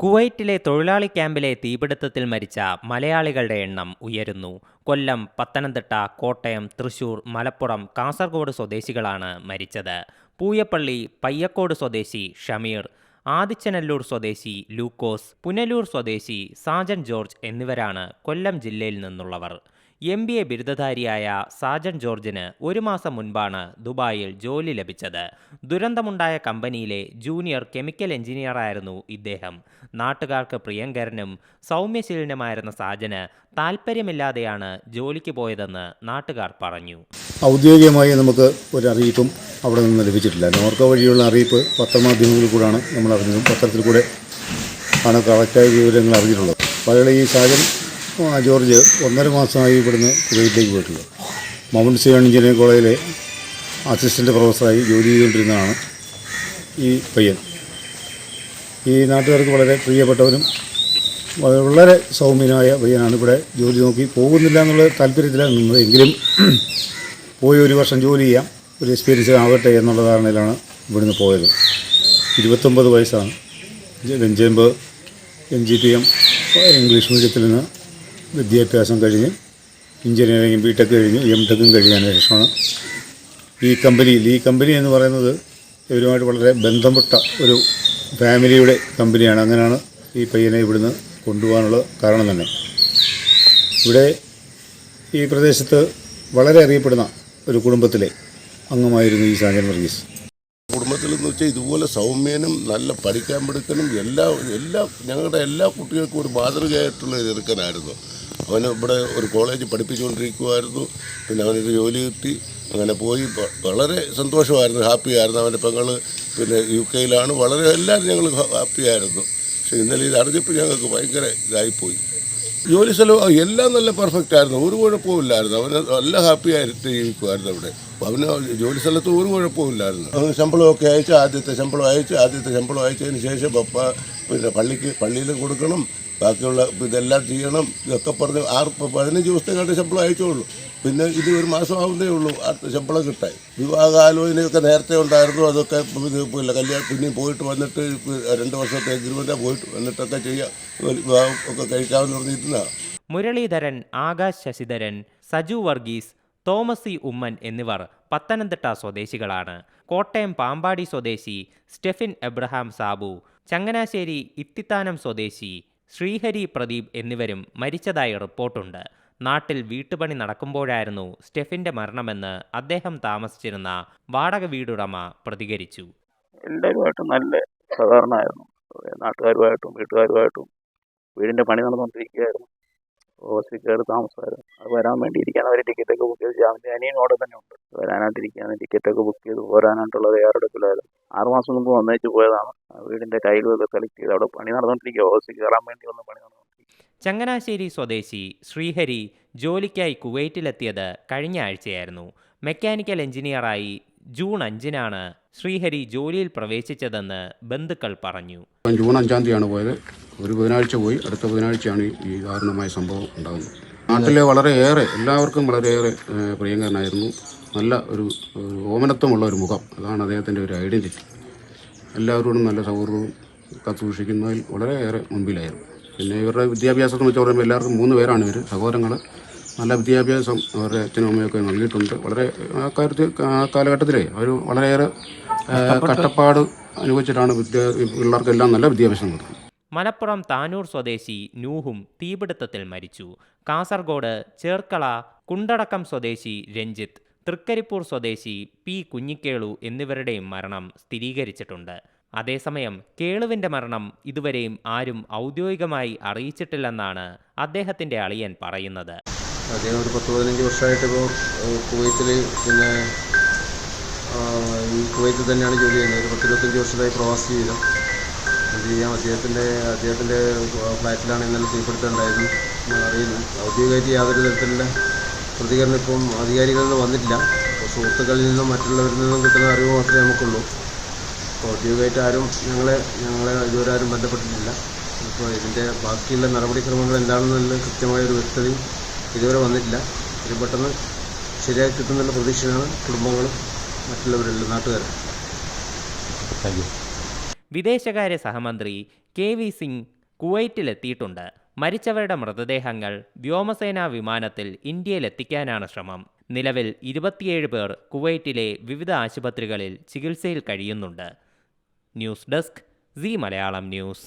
കുവൈറ്റിലെ തൊഴിലാളി ക്യാമ്പിലെ തീപിടുത്തത്തിൽ മരിച്ച മലയാളികളുടെ എണ്ണം ഉയരുന്നു. കൊല്ലം പത്തനംതിട്ട കോട്ടയം തൃശൂർ മലപ്പുറം കാസർഗോഡ് സ്വദേശികളാണ് മരിച്ചത്. പൂയപ്പള്ളി പയ്യക്കോട് സ്വദേശി ഷമീർ ആദിച്ചനല്ലൂർ സ്വദേശി ലൂക്കോസ് പുനലൂർ സ്വദേശി സാജൻ ജോർജ് എന്നിവരാണ് കൊല്ലം ജില്ലയിൽ നിന്നുള്ളവർ. എം ബി എ ബിരുദധാരിയായ സാജൻ ജോർജിന് ഒരു മാസം മുൻപാണ് ദുബായിൽ ജോലി ലഭിച്ചത്. ദുരന്തമുണ്ടായ കമ്പനിയിലെ ജൂനിയർ കെമിക്കൽ എഞ്ചിനീയറായിരുന്നു ഇദ്ദേഹം. നാട്ടുകാർക്ക് പ്രിയങ്കരനും സൗമ്യശീലനുമായിരുന്ന സാജന് താല്പര്യമില്ലാതെയാണ് ജോലിക്ക് പോയതെന്ന് നാട്ടുകാർ പറഞ്ഞു. ഔദ്യോഗികമായി നമുക്ക് ഒരു അറിയിപ്പും അവിടെ നിന്ന് ലഭിച്ചിട്ടില്ല. നോർക്ക വഴിയുള്ള അറിയിപ്പ് പത്രമാധ്യമങ്ങളിൽ കൂടെയാണ് നമ്മൾ അറിഞ്ഞത് പത്രത്തിൽ കൂടെ ആണ് കറക്റ്റായ വിവരങ്ങൾ അറിഞ്ഞിട്ടുള്ളത്. പലരുടെ ഈ സാജൻ ജോർജ് ഒന്നര മാസമായി ഇവിടുന്ന് കുവൈറ്റിലേക്ക് പോയിട്ടുള്ളത് മൗണ്ട് സിയോൺ എഞ്ചിനീയറിംഗ് കോളേജിലെ അസിസ്റ്റന്റ് പ്രൊഫസറായി ജോലി ചെയ്തുകൊണ്ടിരുന്നതാണ് ഈ പയ്യൻ. ഈ നാട്ടുകാർക്ക് വളരെ പ്രിയപ്പെട്ടവരും വളരെ സൗമ്യനായ പയ്യനാണ്. ഇവിടെ ജോലി നോക്കി പോകുന്നില്ല എന്നുള്ള താല്പര്യത്തിലാണ് നിന്നത്. എങ്കിലും പോയി ഒരു വർഷം ജോലി ചെയ്യാം ഒരു എക്സ്പീരിയൻസ് ആവട്ടെ എന്നുള്ള ധാരണയിലാണ് ഇവിടുന്ന് പോയത്. ഇരുപത്തൊമ്പത് വയസ്സാണ്. Venchempu M G P M English മീഡിയത്തിൽ നിന്ന് വിദ്യാഭ്യാസം കഴിഞ്ഞ് എഞ്ചിനീയറിംഗ് ബി ടെക് കഴിഞ്ഞു എം ടെക്കും കഴിഞ്ഞതിന് ശേഷമാണ്. ഈ കമ്പനിയിൽ ഈ കമ്പനി എന്ന് പറയുന്നത് ഇവരുമായിട്ട് വളരെ ബന്ധപ്പെട്ട ഒരു ഫാമിലിയുടെ കമ്പനിയാണ് അങ്ങനെയാണ് ഈ പയ്യനെ ഇവിടുന്ന് കൊണ്ടുപോകാനുള്ള കാരണം തന്നെ. ഇവിടെ ഈ പ്രദേശത്ത് വളരെ അറിയപ്പെടുന്ന ഒരു കുടുംബത്തിലെ അംഗമായിരുന്നു ഈ സാജൻ വർഗീസ്. കുടുംബത്തിൽ എന്ന് വെച്ചാൽ ഇതുപോലെ സൗമ്യനും നല്ല പഠിക്കാൻ പഠിക്കനും എല്ലാ എല്ലാ ഞങ്ങളുടെ എല്ലാ കുട്ടികൾക്കും ഒരു മാതൃകയായിട്ടുള്ള ഒരു ചെറുക്കനായിരുന്നു. അവന് ഇവിടെ ഒരു കോളേജ് പഠിപ്പിച്ചുകൊണ്ടിരിക്കുമായിരുന്നു പിന്നെ അവനൊരു ജോലി കിട്ടി. അങ്ങനെ പോയി. വളരെ സന്തോഷമായിരുന്നു. ഹാപ്പിയായിരുന്നു അവന്റെ പെങ്ങൾ പിന്നെ യു കെയിലാണ്. വളരെ എല്ലാവരും ഞങ്ങൾ ഹാപ്പിയായിരുന്നു പക്ഷേ ഇന്നലെ ഇത് അറിഞ്ഞപ്പോൾ ഞങ്ങൾക്ക് ഭയങ്കര ഇതായിപ്പോയി. ജോലി സ്ഥലം എല്ലാം നല്ല പെർഫെക്റ്റ് ആയിരുന്നു. ഒരു കുഴപ്പമില്ലായിരുന്നു അവർ നല്ല ഹാപ്പി ആയിട്ട് ജീവിക്കുമായിരുന്നു അവിടെ. അവന് ജോലി സ്ഥലത്ത് ഒരു കുഴപ്പമില്ലായിരുന്നു അവന് ശമ്പളമൊക്കെ അയച്ച് ആദ്യത്തെ ശമ്പളം അയച്ച് ആദ്യത്തെ ശമ്പളം അയച്ചതിന് ശേഷം പപ്പ പിന്നെ പള്ളിക്ക് പള്ളിയിൽ കൊടുക്കണം. ബാക്കിയുള്ള ഇതെല്ലാം ചെയ്യണം. ഇതൊക്കെ പറഞ്ഞ് ആറ് പതിനഞ്ച് ദിവസത്തെ കണ്ട് ശമ്പളം അയച്ചുള്ളൂ പിന്നെ ഇത് ഒരു മാസം ആവുന്നേ ഉള്ളൂ. അടുത്ത ശമ്പളം കിട്ടാൻ. വിവാഹാലോചനയൊക്കെ നേരത്തെ ഉണ്ടായിരുന്നു. അതൊക്കെ പിന്നെ കല്യാണം പിന്നെയും പോയിട്ട് വന്നിട്ട് രണ്ട് വർഷത്തെ എഗ്രിമെന്റാണ് പോയിട്ട് വന്നിട്ടൊക്കെ ചെയ്യാം. വിവാഹം ഒക്കെ കഴിക്കാമെന്ന് പറഞ്ഞിരുന്നതാണ് മുരളീധരൻ ആകാശ് ശശിധരൻ സജു വർഗീസ് തോമസ് സി. ഉമ്മൻ എന്നിവർ പത്തനംതിട്ട സ്വദേശികളാണ്. കോട്ടയം പാമ്പാടി സ്വദേശി സ്റ്റെഫിൻ എബ്രഹാം സാബു ചങ്ങനാശ്ശേരി ഇത്തിത്താനം സ്വദേശി ശ്രീഹരി പ്രദീപ് എന്നിവരും മരിച്ചതായി റിപ്പോർട്ടുണ്ട്. നാട്ടിൽ വീട്ടുപണി നടക്കുമ്പോഴായിരുന്നു സ്റ്റെഫിന്റെ മരണമെന്ന് അദ്ദേഹം താമസിച്ചിരുന്ന വാടക വീടുടമ പ്രതികരിച്ചു. എല്ലാവരുമായിട്ടും നല്ല സഹകരണമായിരുന്നു. നാട്ടുകാരുമായിട്ടും വീട്ടുകാരുമായിട്ടും വീടിന്റെ പണി നടന്നുകൊണ്ടിരിക്കുകയായിരുന്നു. ഹോസ്റ്റലിൽ കയറി താമസമായിരുന്നു. അത് വരാൻ വേണ്ടി ഇരിക്കാൻ അവർ ടിക്കറ്റൊക്കെ ബുക്ക് ചെയ്ത് ജാമിന്റെ അനിയനും അവിടെ തന്നെ ഉണ്ട്. വരാനായിട്ടിരിക്കുകയാണ്. ടിക്കറ്റൊക്കെ ബുക്ക് ചെയ്ത് പോരാനായിട്ടുള്ള തയ്യാറെടുപ്പിലായിരുന്നു ആറുമാസം മുമ്പ് വന്നേച്ച് പോയതാണ്. വീടിന്റെ ടൈലും ഒക്കെ സെലക്ട് ചെയ്ത് അവിടെ പണി നടന്നുകൊണ്ടിരിക്കുക ഹോസ്റ്റലിൽ കയറാൻ വേണ്ടി വന്ന പണി നടന്നുകൊണ്ടിരിക്കുക ചങ്ങനാശ്ശേരി സ്വദേശി ശ്രീഹരി ജോലിക്കായി കുവൈറ്റിലെത്തിയത് കഴിഞ്ഞ ആഴ്ചയായിരുന്നു. മെക്കാനിക്കൽ എഞ്ചിനീയറായി ജൂൺ അഞ്ചിനാണ് ശ്രീഹരി ജോലിയിൽ പ്രവേശിച്ചതെന്ന് ബന്ധുക്കൾ പറഞ്ഞു. ജൂൺ അഞ്ചാം തീയതിയാണ് പോയത്. ഒരു ബുധനാഴ്ച പോയി. അടുത്ത ബുധനാഴ്ചയാണ് ഈ- ദാരുണമായ സംഭവം ഉണ്ടാകുന്നത് നാട്ടിലെ വളരെയേറെ എല്ലാവർക്കും വളരെയേറെ പ്രിയങ്കരനായിരുന്നു. നല്ല ഒരു ഓമനത്വമുള്ള ഒരു മുഖം. അതാണ് അദ്ദേഹത്തിന്റെ ഒരു ഐഡന്റിറ്റി. എല്ലാവരോടും നല്ല സൗഹൃദവും കത്തൂഷിക്കുന്നതിൽ വളരെയേറെ മുൻപിലായിരുന്നു. പിന്നെ ഇവരുടെ വിദ്യാഭ്യാസത്തെ വെച്ച് പറയുമ്പോൾ എല്ലാവർക്കും മൂന്ന് പേരാണ് ഇവർ സഹോദരങ്ങൾ നല്ല വിദ്യാഭ്യാസം അവരുടെ അച്ഛനും അമ്മയൊക്കെ നൽകിയിട്ടുണ്ട്. വളരെ ആ കാര്യത്തിൽ ആ കാലഘട്ടത്തിലെ അവർ വളരെയേറെ കഷ്ടപ്പാട് അനുഭവിച്ചിട്ടാണ് വിദ്യ പിള്ളേർക്കെല്ലാം നല്ല വിദ്യാഭ്യാസം കൊടുക്കുന്നത് മലപ്പുറം താനൂർ സ്വദേശി നൂഹും തീപിടുത്തത്തിൽ മരിച്ചു. കാസർഗോഡ് ചേർക്കള കുണ്ടടക്കം സ്വദേശി രഞ്ജിത്ത് തൃക്കരിപ്പൂർ സ്വദേശി പി കുഞ്ഞിക്കേളു എന്നിവരുടെയും മരണം സ്ഥിരീകരിച്ചിട്ടുണ്ട്. അതേസമയം കേളുവിന്റെ മരണം ഇതുവരെയും ആരും ഔദ്യോഗികമായി അറിയിച്ചിട്ടില്ലെന്നാണ് അദ്ദേഹത്തിന്റെ അളിയൻ പറയുന്നത്. അദ്ദേഹം ഒരു പത്ത് പതിനഞ്ച് വർഷമായിട്ട് ഇപ്പോൾ കുവൈത്തിൽ പിന്നെ ഈ കുവൈത്തിൽ തന്നെയാണ് ജോലി ചെയ്യുന്നത്. ഒരു പത്തിരുപത്തഞ്ച് വർഷമായി പ്രവാസി ജീവിതം എന്ത് ചെയ്യാം? അദ്ദേഹത്തിന്റെ അദ്ദേഹത്തിന്റെ ഫ്ലാറ്റിലാണ് ഇന്നലെ തീപിടുത്തം ഉണ്ടായതെന്ന് അറിയുന്നു. ഔദ്യോഗികമായിട്ട് യാതൊരു തരത്തിലുള്ള പ്രതികരണം ഇപ്പം അധികാരികളിൽ നിന്ന് വന്നിട്ടില്ല. അപ്പോൾ സുഹൃത്തുക്കളിൽ നിന്നും മറ്റുള്ളവരിൽ നിന്നും കിട്ടുന്ന അറിവ് മാത്രമേ നമുക്കുള്ളൂ. അപ്പോൾ ഔദ്യോഗികമായിട്ട് ആരും ഞങ്ങളെ ഞങ്ങളെ ഇതുവരെ ആരും ബന്ധപ്പെട്ടിട്ടില്ല. അപ്പോൾ ഇതിന്റെ ബാക്കിയുള്ള നടപടിക്രമങ്ങൾ എന്താണെന്നുള്ള കൃത്യമായ ഒരു വ്യക്തതയും ഇതുവരെ വന്നിട്ടില്ല. ഇത് പെട്ടെന്ന് ശരിയായി കിട്ടുന്നുള്ള പ്രതീക്ഷയാണ് കുടുംബങ്ങളും മറ്റുള്ളവരെല്ലാം നാട്ടുകാരും. വിദേശകാര്യ സഹമന്ത്രി കെ വി സിംഗ് കുവൈറ്റിലെത്തിയിട്ടുണ്ട്. മരിച്ചവരുടെ മൃതദേഹങ്ങൾ വ്യോമസേനാ വിമാനത്തിൽ ഇന്ത്യയിലെത്തിക്കാനാണ് ശ്രമം. നിലവിൽ ഇരുപത്തിയേഴ് പേർ കുവൈറ്റിലെ വിവിധ ആശുപത്രികളിൽ ചികിത്സയിൽ കഴിയുന്നുണ്ട്. News desk C Malayalam news.